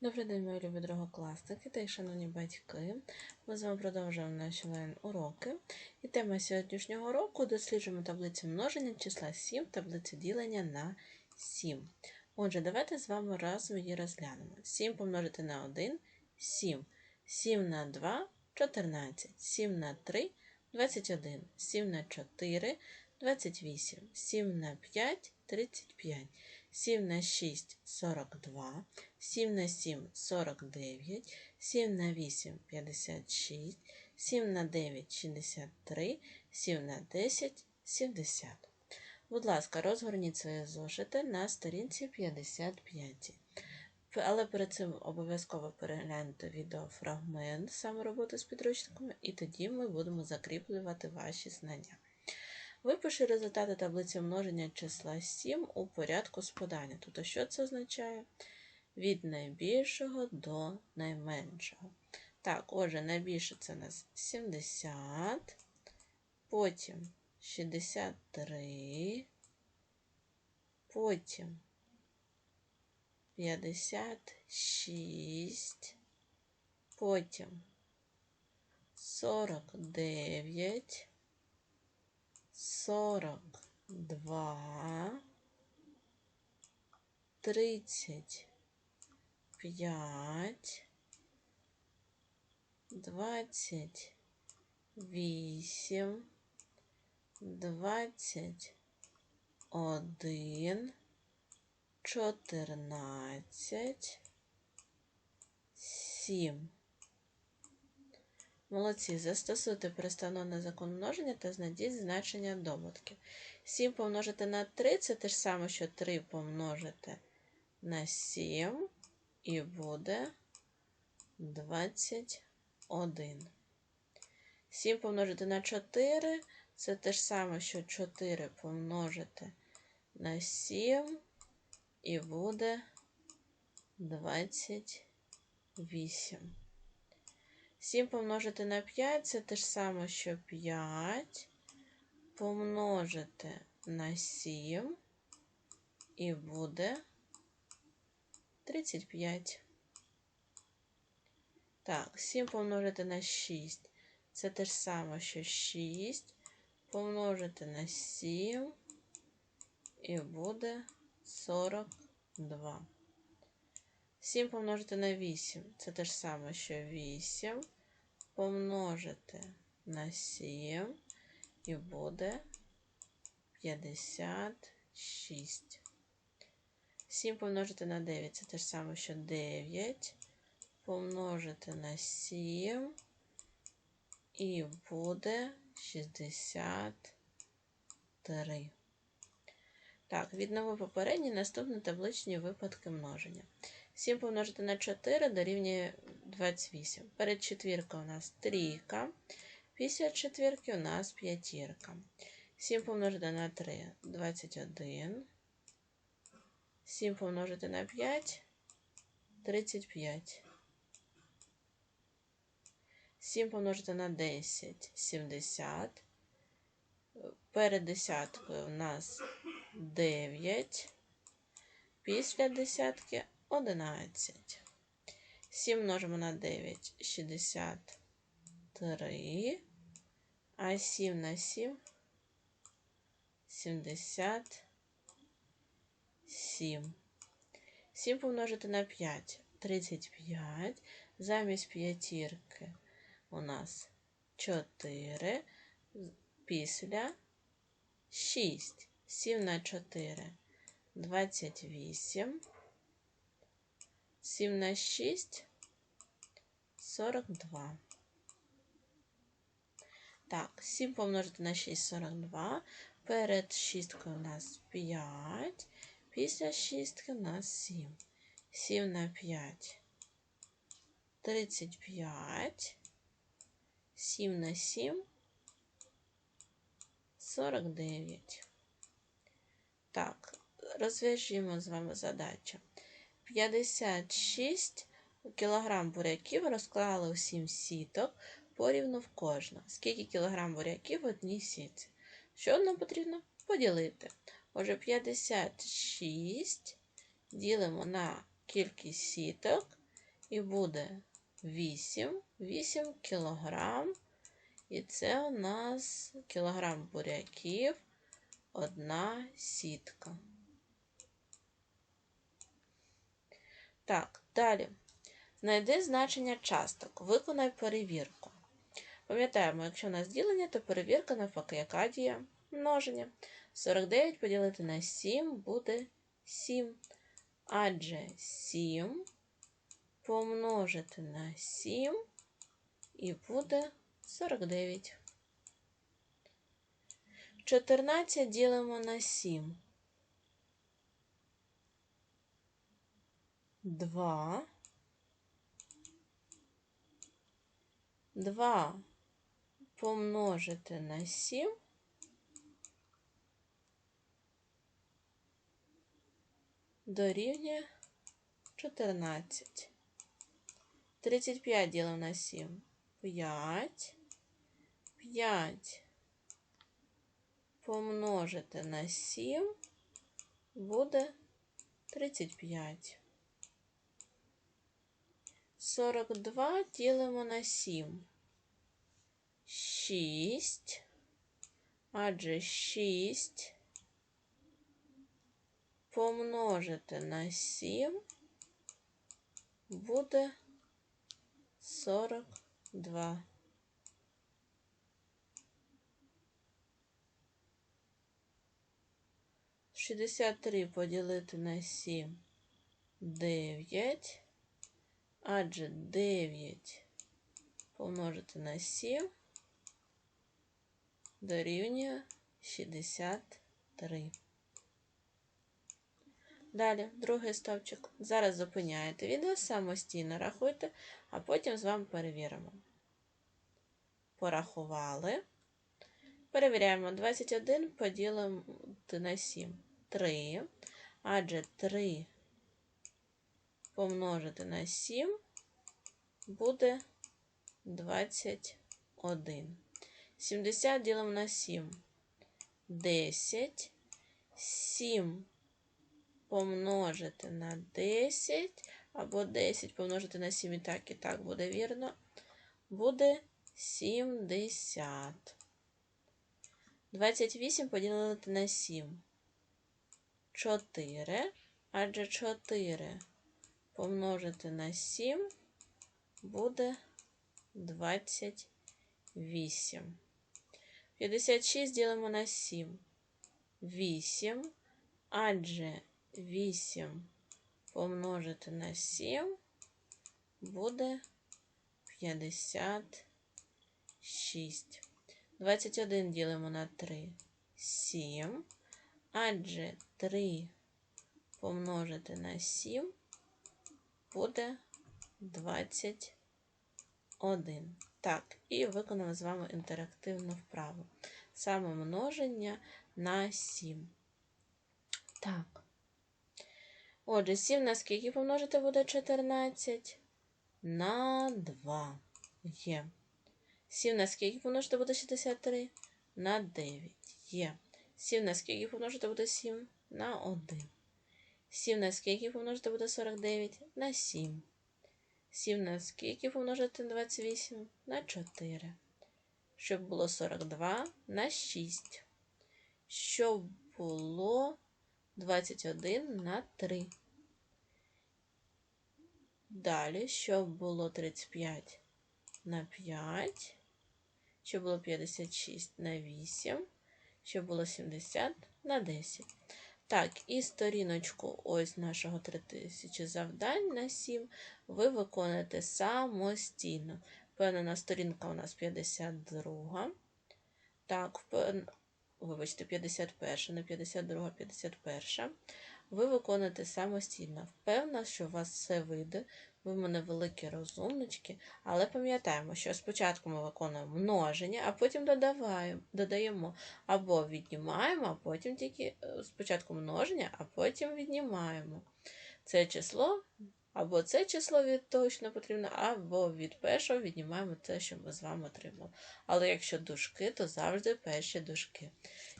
Добрий день, мої любі другокласники та й шановні батьки. Ми з вами продовжуємо наші онлайн-уроки. І тема сьогоднішнього уроку досліджуємо таблицю множення числа 7, таблицю ділення на 7. Отже, давайте з вами разом її розглянемо. 7 помножити на 1 7. 7 на 2 14. 7 на 3 21. 7 на 4 28. 7 на 5 35. 7 на 6 42. 7 на 7 49, 7 на 8 56, 7 на 9 63, 7 на 10 70. Будь ласка, розгорніть свої зошити на сторінці 55. Але перед цим обов'язково перегляньте відеофрагмент саме роботи з підручниками, і тоді ми будемо закріплювати ваші знання. Випиши результати таблиці множення числа 7 у порядку спадання. Тобто, що це означає? від найбільшого до найменшого. Так, отже, найбільше це у нас 70, потім 63, потім 56, потім 49, 42, 30, п'ять, двадцять вісім, двадцять один, чотирнадцять, сім. Молодці, застосуйте перестановний закон множення та знайдіть значення добутки. 7 помножити на 3 це те ж саме, що 3 помножити на 7 і буде 21. 7 помножити на 4 це те ж саме, що 4 помножити на 7 і буде 28. 7 помножити на 5 це те ж саме, що 5 помножити на 7 і буде 35. Так, 7 помножити на 6. Це те ж саме, що 6 помножити на 7 і буде 42. 7 помножити на 8. Це те ж саме, що 8 помножити на 7 і буде 56. 7 помножити на 9 це те ж саме, що 9 помножити на 7 і буде 63. Так, відново попередні наступні табличні випадки множення. 7 помножити на 4 дорівнює 28. Перед четвіркою у нас трійка. Після четвірки у нас п'ятірка. 7 помножити на 3 21. 7 помножити на 5 35. 7 помножити на 10 70. Перед десяткою у нас 9. Після десятки 11. 7 множимо на 9 63. А 7 на 7 70. 7. 7 помножити на 5 35. Замість п'ятірки у нас 4. Після 6. 7 на 4 28. 7 на 6 42. Так, 7 помножити на 6 42. Перед шісткою у нас 5. Після шістки у нас 7. 7 на 5. 35. 7 на 7. 49. Так, розв'яжемо з вами задачу. 56 кілограм буряків розклали у 7 сіток порівну в кожну. Скільки кілограм буряків в одній сітці? Що нам потрібно? Поділити. Отже, 56 ділимо на кількість сіток І буде 8, 8 кілограм. І це у нас кілограм буряків, одна сітка. Так, далі. Знайди значення часток. Виконай перевірку. Пам'ятаємо, якщо у нас ділення, то перевірка навпаки, яка діє? Множення. 49 поділити на 7 буде 7. Адже 7 помножити на 7 і буде 49. 14 ділимо на 7. 2. 2 помножити на 7 дорівнює 14. 35 ділимо на 7. 5. 5 помножити на 7 буде 35. 42 ділимо на 7. 6. Адже 6 помножити на 7 буде 42. Шістдесят три поділити на сім дев'ять, адже дев'ять помножити на сім дорівнює шістдесят три. Далі, другий стовпчик. Зараз зупиняєте відео, самостійно рахуйте, а потім з вами перевіримо. Порахували. Перевіряємо 21 поділити на 7. 3. Адже 3 помножити на 7 буде 21. 70 ділимо на 7. 10. 7 помножити на 10, або 10 помножити на 7 і так, і так буде вірно, буде 70. 28 поділити на 7. 4, адже 4 помножити на 7 буде 28. 56 ділимо на 7. 8, адже 8 помножити на 7 буде 56. 21 ділимо на 3 7. Адже 3 помножити на 7 буде 21. Так, і виконаємо з вами інтерактивну вправу. Саме множення на 7. Так. Отже, 7 на скільки помножити буде 14? На 2 є. 7 на скільки помножити буде 63? На 9 є. 7 на скільки помножити буде 7? На 1. 7 на скільки помножити буде 49? На 7. 7 на скільки помножити 28? На 4. Щоб було 42 на 6. Щоб було 21 на 3. Далі, щоб було 35 на 5, щоб було 56 на 8, щоб було 70 на 10. Так, і сторіночку ось нашого 3000 завдань на 7 ви виконуєте самостійно. Впевнена, сторінка у нас 52. Так, вибачте, 51, не 52, 51. Ви виконуєте самостійно. Впевнена, що у вас все вийде. Ви в мене великі розумнички, але пам'ятаємо, що спочатку ми виконуємо множення, а потім додаємо або віднімаємо, а потім тільки е, спочатку множення, а потім віднімаємо. Це число, або це число від точно потрібно, або від першого віднімаємо те, що ми з вами отримали. Але якщо дужки, то завжди перші дужки.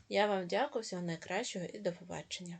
Я вам дякую, всього найкращого і до побачення.